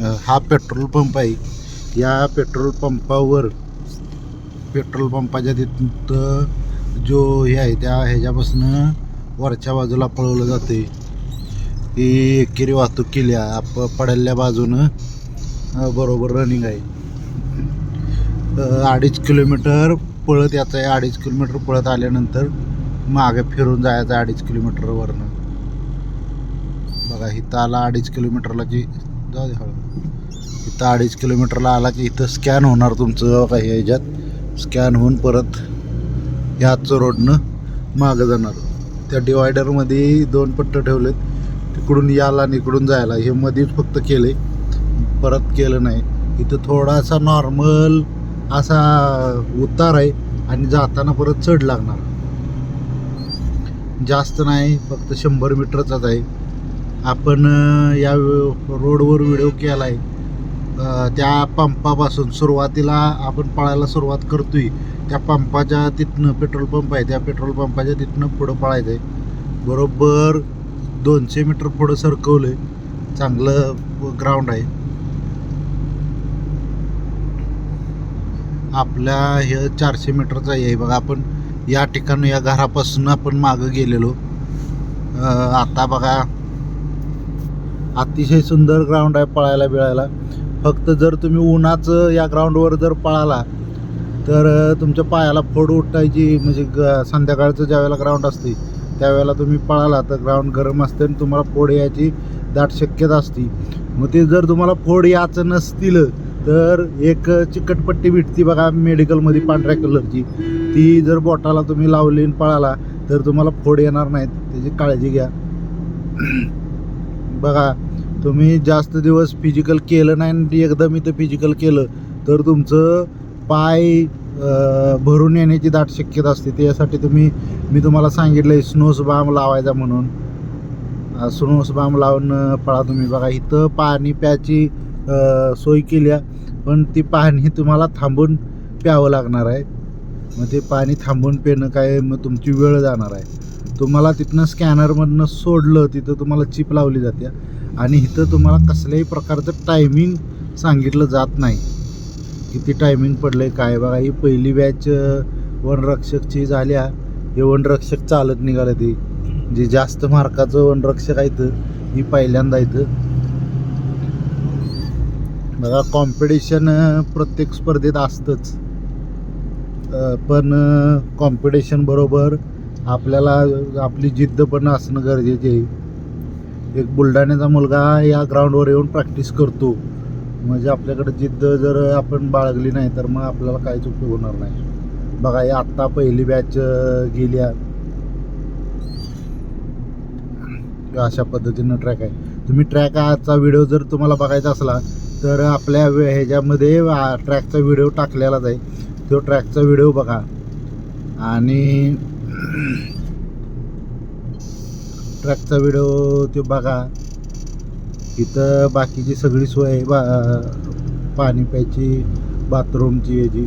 हा petrol pump आहे. या पेट्रोल पंपावर पेट्रोल पंपाच्या तिथं जो हे आहे त्या ह्याच्यापासनं वरच्या बाजूला पळवलं जाते. ही एकेरी वाहतूक केली आहे आप पडल्या बाजूनं बरोबर रनिंग आहे. अडीच किलोमीटर पळत याचं आहे. अडीच किलोमीटर पळत आल्यानंतर मागे फिरून जायचं आहे अडीच किलोमीटरवरनं. बघा इथं आला अडीच किलोमीटरला की जाऊ दे हळू. इथं अडीच किलोमीटरला आला की इथं स्कॅन होणार तुमचं काही ह्याच्यात. स्कॅन होऊन परत ह्याच रोडनं मागं जाणार. त्या डिवायडरमध्ये दोन पट्टे ठेवलेत. तिकडून याला आणि इकडून जायला. हे मध्येच फक्त केले. परत केलं नाही. इथं थोडासा नॉर्मल असा उतार आहे आणि जाताना परत चढ लागणार. जास्त नाही फक्त शंभर मीटरचाच आहे. आपण या रोडवर व्हिडिओ केला आहे त्या पंपापासून सुरुवातीला आपण पळायला सुरुवात करतोय. त्या पंपाच्या तिथनं पेट्रोल पंप आहे त्या पेट्रोल पंपाच्या तिथनं पुढं पळायचं आहे बरोबर दोनशे मीटर पुढं सरकवलं आहे चांगलं ग्राउंड आहे. आपल्या हे चारशे मीटरचा आहे बघा आपण या ठिकाणी या घरापासून आपण मागं गेलेलो. आता बघा अतिशय सुंदर ग्राउंड आहे पळायला बिळायला. फक्त जर तुम्ही उन्हाचं या ग्राउंडवर जर पळाला तर तुमच्या पायाला फोड उठायची म्हणजे ग संध्याकाळचं ज्यावेळेला ग्राउंड असते त्यावेळेला तुम्ही पळाला तर ग्राउंड गरम असते आणि तुम्हाला फोड यायची दाट शक्यता असते. मग ते जर तुम्हाला फोड यायचं नसतील तर एक चिकटपट्टी भेटती बघा मेडिकलमध्ये पांढऱ्या कलरची. ती जर बोटाला तुम्ही लावली आणि पळाला तर तुम्हाला फोड येणार नाहीत. त्याची काळजी घ्या. बघा तुम्ही जास्त दिवस फिजिकल केलं नाही आणि एकदम ते फिजिकल केलं तर तुमचं पाय भरून येण्याची दाट शक्यता असते. त्यासाठी तुम्ही मी तुम्हाला सांगितलं आहे स्नोस बाम लावायचा म्हणून. स्नोस बाम लावून पळा तुम्ही. बघा इथं पाणी प्याची सोय केली आहे पण ती पाणी तुम्हाला थांबून प्यावं लागणार आहे. मग ते पाणी थांबून पिणं काय मग तुमची वेळ जाणार आहे. तुम्हाला तिथनं स्कॅनरमधनं सोडलं तिथं तुम्हाला चिप लावली जाते. आणि इथं तुम्हाला कसल्याही प्रकारचं टायमिंग सांगितलं जात नाही. किती टायमिंग पडलं आहे काय बघा ही पहिली बॅच वनरक्षकची झाल्या. हे वनरक्षक चालत निघालं ते. जे जास्त मार्काचं वनरक्षक आहे ही पहिल्यांदा इथं बघा कॉम्पिटिशन प्रत्येक स्पर्धेत असतंच. पण कॉम्पिटिशन बरोबर आपल्याला आपली जिद्द पण असणं गरजेचे आहे. एक बुलढाण्याचा मुलगा या ग्राउंडवर येऊन प्रॅक्टिस करतो. म्हणजे आपल्याकडे जिद्द जर आपण बाळगली नाही तर मग आपल्याला काहीच उपयोग होणार नाही. बघा हे आत्ता पहिली बॅच गेली आहे. अशा पद्धतीनं ट्रॅक आहे. तुम्ही ट्रॅक आजचा व्हिडिओ जर तुम्हाला बघायचा असला तर आपल्या ह्याच्यामध्ये ट्रॅकचा व्हिडिओ टाकलेलाच आहे. तो ट्रॅकचा व्हिडिओ बघा. आणि ट्रॅकचा व्हिडिओ ते बघा. इथं बाकीची सगळी सोय आहे बा पाणी प्यायची बाथरूमची याची.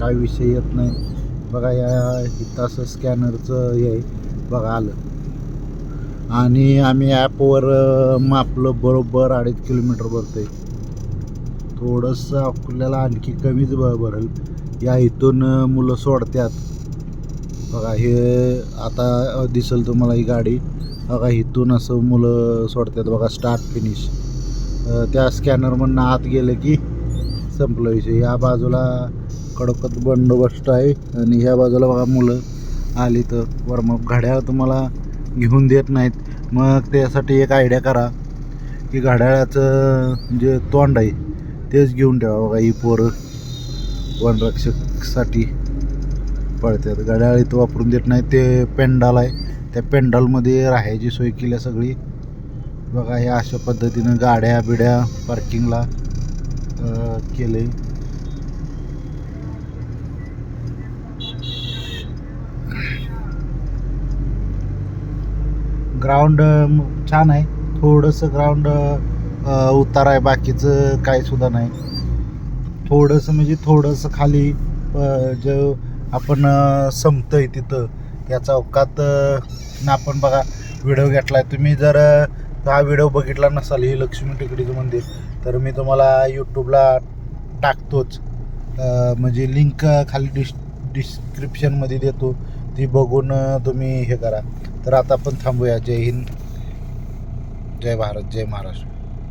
काय विषय येत नाही. बघा या इथं असं स्कॅनरचं हे आहे. बघा आलं. आणि आम्ही ॲपवर मापलं बरोबर अडीच किलोमीटर भरतोय थोडंसं आपल्याला आणखी कमीच ब भरेल. या इथून मुलं सोडतात बघा हे आता दिसेल तुम्हाला ही गाडी. बघा इथून असं मुलं सोडतात. बघा स्टार्ट फिनिश त्या स्कॅनरमधनं आत गेलं की संपलं विषय. या बाजूला कडकत बंदोबस्त आहे आणि ह्या बाजूला बघा मुलं आली तर. वर मग घड्याळ तुम्हाला घेऊन देत नाहीत. मग त्यासाठी एक आयडिया करा की घड्याळाचं जे तोंड आहे तेच घेऊन ठेवा. बघा ही पोरं वनरक्षकसाठी. पळतात. घड्याळ इथं वापरून देत नाही ते पेंडाल आहे. त्या पेंडालमध्ये राहायची सोय केली आहे सगळी. बघा हे अशा पद्धतीनं गाड्या बिड्या पार्किंगला केले ग्राउंड छान आहे. थोडंसं ग्राउंड उतार आहे बाकीचं काही सुद्धा नाही. थोडंसं म्हणजे थोडंसं खाली अ, जो आपण संपतंय तिथं. त्या चौकात आपण बघा व्हिडिओ घेतलाय. तुम्ही जर हा व्हिडिओ बघितला नसाल ही लक्ष्मी टेकडीचं मंदिर तर मी तुम्हाला यूट्यूबला टाकतोच. म्हणजे लिंक खाली डिस डिस्क्रिप्शनमध्ये देतो. ती बघून तुम्ही हे करा. तर आता आपण थांबूया. जय हिंद. जय भारत. जय महाराष्ट्र.